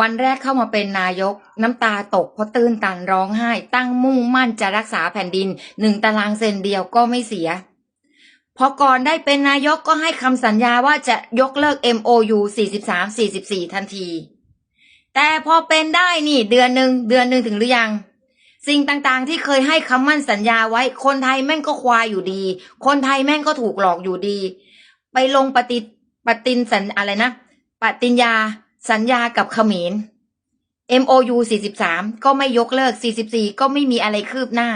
วันแรกเข้ามาเป็นนายก น้ำตาตกเพราะตื้นตันร้องไห้ ตั้งมุ่งมั่นจะรักษาแผ่นดินหนึ่งตารางเซนเดียวก็ไม่เสีย พอก่อนได้เป็นนายกก็ให้คำสัญญาว่าจะยกเลิก MOU 43 44 ทันที แต่พอเป็นได้นี่เดือนหนึ่งเดือนหนึ่งถึงหรือยัง สิ่งต่างๆที่เคยให้คำมั่นสัญญาไว้ คนไทยแม่งก็ควายอยู่ดี คนไทยแม่งก็ถูกหลอกอยู่ดี ไปลงปฏิปฏินสัญอะไรนะปฏิญญา สัญญากับเขมร MOU 43 ก็ไม่ยกเลิก 44 ก็ไม่มีอะไรคืบหน้า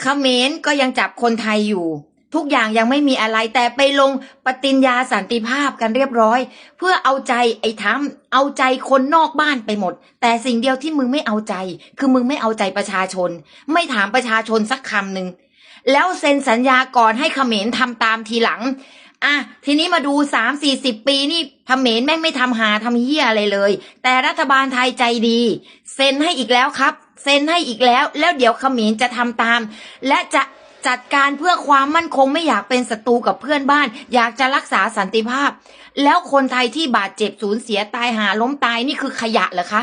เขมรก็ยังจับคนไทยอยู่ ทุกอย่างยังไม่มีอะไรแต่ไปลงปฏิญญาสันติภาพกันเรียบร้อย เพื่อเอาใจไอ้ทั้มเอาใจคนนอกบ้านไปหมด แต่สิ่งเดียวที่มึงไม่เอาใจ คือมึงไม่เอาใจประชาชน ไม่ถามประชาชนสักคำหนึ่งแล้วเซ็นสัญญาก่อนให้เขมรทำตามทีหลัง อะทีนี้มาดูสามสี่สิบปีนี่เขมรแม่งไม่ทำหาทำเหี้ยอะไรเลย แต่รัฐบาลไทยใจดี เซ็นให้อีกแล้วครับ เซ็นให้อีกแล้ว แล้วเดี๋ยวขมรจะทำตาม และจะจัดการเพื่อความมั่นคงไม่อยากเป็นศัตรูกับเพื่อนบ้าน อยากจะรักษาสันติภาพ แล้วคนไทยที่บาดเจ็บสูญเสียตายหาล้มตายนี่คือขยะเหรอคะ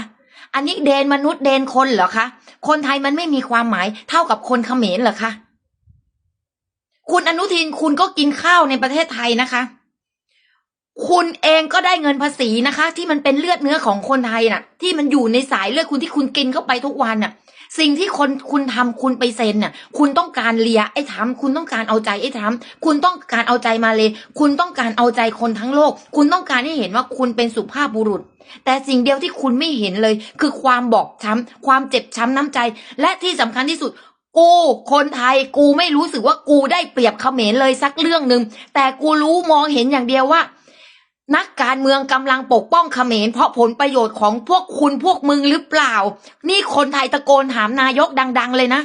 อันนี้เดนมนุษย์เดนคนเหรอคะคนไทยมันไม่มีความหมายเท่ากับคนเขมรเหรอคะ อนุทินคุณก็กินข้าวในประเทศไทยนะคะ คุณเองก็ได้เงินภาษีนะคะ ที่มันเป็นเลือดเนื้อของคนไทยน่ะ ที่มันอยู่ในสายเลือดคุณที่คุณกินเข้าไปทุกวันน่ะ สิ่งที่คนคุณทำคุณไปเซ็นน่ะ คุณต้องการเลียไอ้ทำคุณต้องการเอาใจไอ้ทำคุณต้องการเอาใจมาเลย คุณต้องการเอาใจคนทั้งโลก คุณต้องการให้เห็นว่าคุณเป็นสุภาพบุรุษ แต่สิ่งเดียวที่คุณไม่เห็นเลย คือความบอบช้ำความเจ็บช้ำน้ำใจ และที่สำคัญที่สุด กูคนไทยกูไม่รู้สึกว่ากูได้เปรียบเขมรเลยสักเรื่องหนึ่งแต่กูรู้มองเห็นอย่างเดียวว่า นักการเมืองกำลังปกป้องเขมร เพราะผลประโยชน์ของพวกคุณพวกมึงหรือเปล่า นี่คนไทยตะโกนถามนายกดัง ๆ เลยนะ